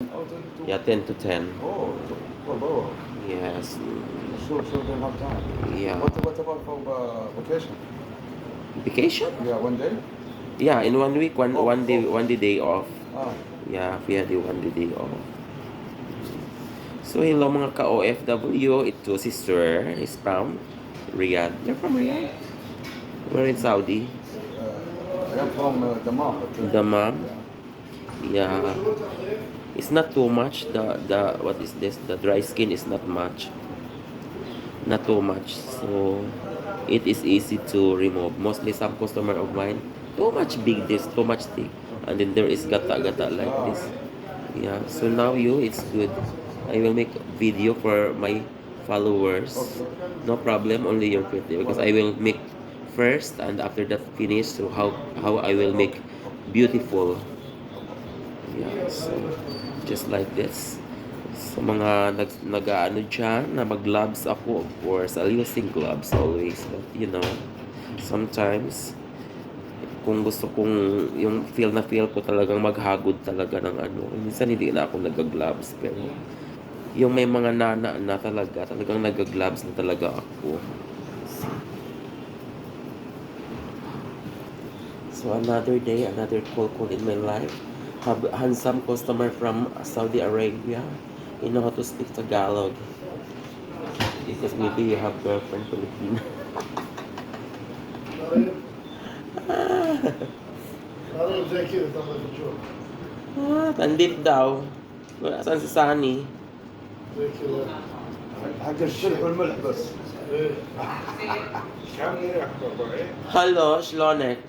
Oh, 22. Yeah, 10 to 10. Oh, oh. Yes. Sure, sure, they have time. Yeah. What, what about for uh, vacation? Vacation? Yeah, one day? Yeah, in one week, one Oh, one day, oh. one day day off. Ah, Yeah, we had the one day day off. So hello mga ka-OFW, ito si Sir, is from Riyadh. You're from Riyadh? We're in Saudi. uh, I am from uh, Dammam. Dammam? Yeah. It's not too much. The the what is this? The dry skin is not much. Not too much. So it is easy to remove. Mostly some customer of mine, too much big this, too much thick. And then there is gata gata like this. Yeah. So now you it's good. I will make video for my followers. No problem, only your video because I will make first and after that finish so how how I will make beautiful. Yeah, so just like this. Sa mga nag nag-ano dyan, na mag-gloves ako, of course, I'll using gloves always. But, you know, sometimes, kung gusto kong, yung feel na feel ko talagang maghagod talaga ng ano, minsan hindi na ako nag-gloves, pero yung may mga nana na talaga, talagang nag-gloves na talaga ako. So another day, another call call in my life. Have handsome customer from Saudi Arabia. You know how to speak Tagalog. Because maybe you have girlfriend Filipino. Parang executive ang nag-job. ah, tandit daw. Wala saan si Sunny? Executive. حق الشرب والملح بس Eh, Hello, Shlonet.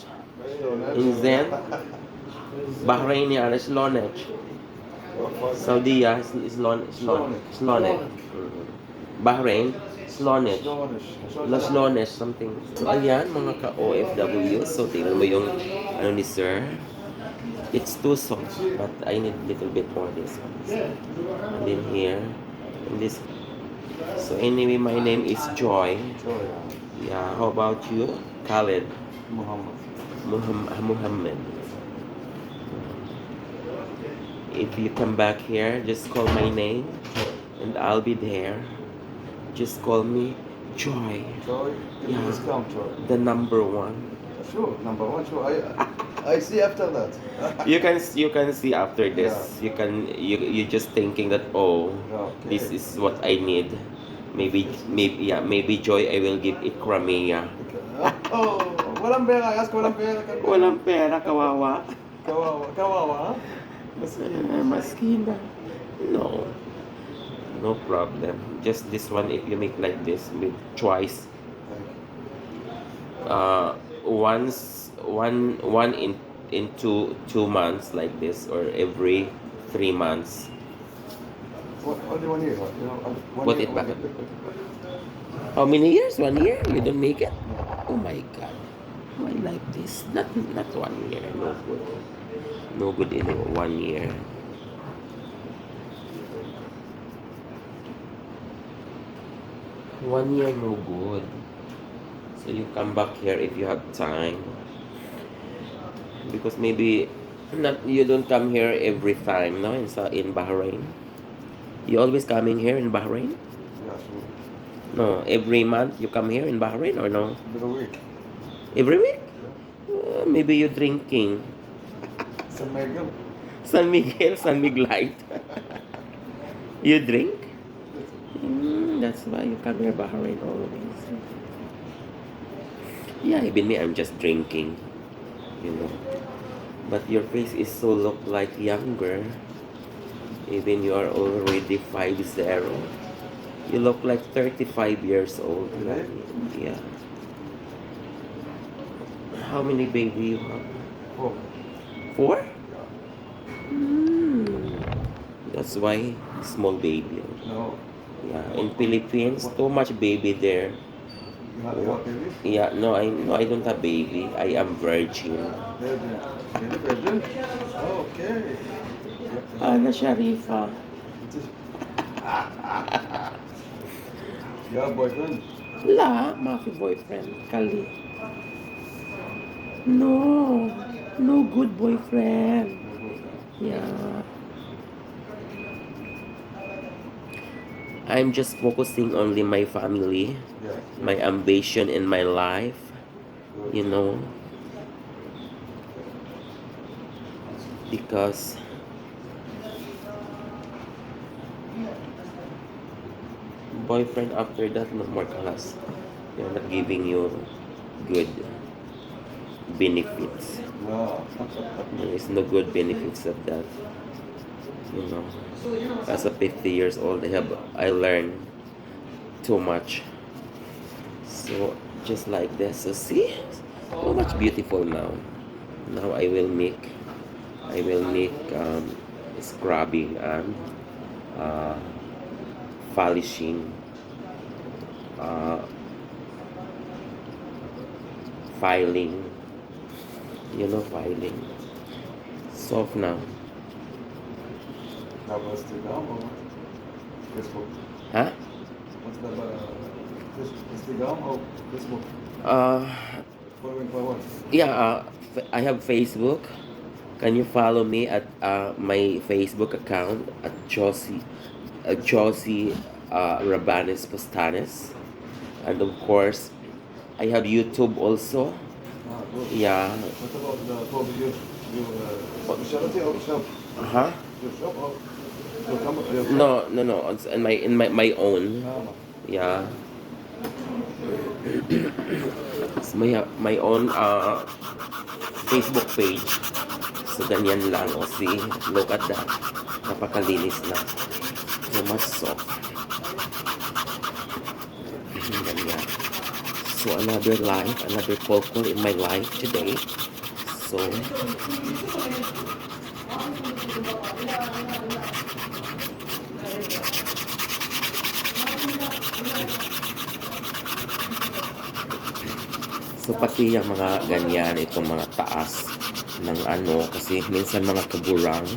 Bahrain Bahraini are Slonet. Saudi is Slonet. Slonet. Mm-hmm. Bahrain, Slonet. Los Lones, something. So, ayan, mga ka-OFW. So, tingnan mo yung ano ni sir. It's too soft, but I need a little bit more this one. And then here, and this. So, anyway, my name is Joy. Yeah, how about you? Khaled. Muhammad. Ah, Muhammad. If you come back here, just call my name and I'll be there. Just call me Joy, Joy, give me Yeah. discount, Joy. the number one. Sure, number one, sure. I, I see after that. You can you can see after this. You can you you just thinking that oh, Okay. this is what I need. Maybe maybe yeah maybe Joy I will give Ikramia. Oh, walang pera. Ask walang pera. Walang pera kawawa. Kawawa. Kawawa, Maskina. No. No problem. Just this one if you make like this with twice. Uh once one one in in two two months like this or every three months. What, only one year. You know, one Put year, it back. year. How many years? One year? You don't make it? Oh my god. Why like this? Not not one year. No good. No good in one year. One year no good. So you come back here if you have time. Because maybe not you don't come here every time, no? In in Bahrain. You always coming here in Bahrain? No, every month you come here in Bahrain or no? A week. Every week? Uh, maybe you're drinking. San Miguel. San Miguel, San Miglite. you drink? Mm, that's why you come here Bahrain always. Yeah, even me, I'm just drinking. You know. But your face is so look like younger. Even you are already five zero. You look like 35 years old. Really? Yeah. How many baby you have? Oh, Four? Hmm. That's why small baby. no. Yeah, in Philippines, too much baby there. You have, you have baby? Yeah, no, I no, I don't have baby. I am virgin. Virgin. Really virgin? Okay. Ana Sharifa. You have boyfriend? La, maki boyfriend. Kali. No, no good boyfriend. Yeah. I'm just focusing only my family, my ambition in my life, you know. Because boyfriend after that no more class. They're not giving you good benefits. No. There is no good benefits of that. You know, as a 50 years old, I have I learned too much. So just like this, so see, so much beautiful now. Now I will make, I will make um, scrubbing and uh, polishing, uh, filing. You know, filing. Soft now. Double Instagram or Facebook? Huh? What's the uh, or Facebook? Uh, Following what? yeah, uh, I have Facebook. Can you follow me at uh, my Facebook account at Josie, uh, Josie uh, Rabanes Postanes, and of course, I have YouTube also. Ah. Yeah. What about the your your uh, specialty or shop? Huh? Your shop or your company? Your No, no, no. It's in my in my my own. Ah, Yeah. It's my, my own uh, Facebook page. So, ganyan lang. O, see? Look at that. Napakalinis na. So much soft. Ganyan. So, another life, another purple in my life today. So, So pati yung mga ganyan, itong mga taas ng ano, kasi minsan mga kaburang,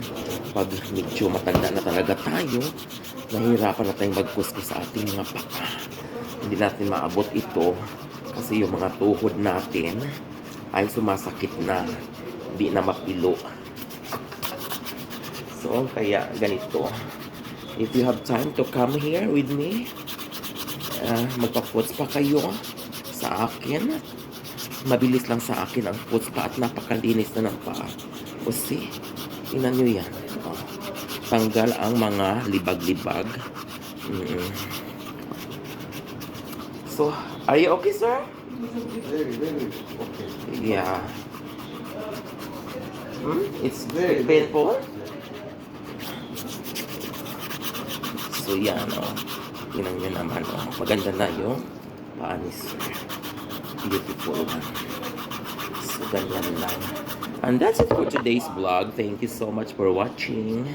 pag medyo matanda na talaga tayo, nahihirapan na tayong magkuskus sa ating mga paka. Hindi natin maabot ito kasi yung mga tuhod natin ay sumasakit na, hindi na mapilo. So, kaya ganito. If you have time to come here with me, uh, magpa-puts pa kayo sa akin. Mabilis lang sa akin ang puts pa at napakalinis na ng paa. See, tingnan nyo yan. Oh. Tanggal ang mga libag-libag. Mm-mm. So, are you okay, sir? Very, very okay. Yeah. Hmm? It's Very, painful? So, yan, oh. Tingnan nyo naman, oh. Maganda na yung paa ni sir. Beautiful one. So, ganyan lang. And that's it for today's vlog. Thank you so much for watching.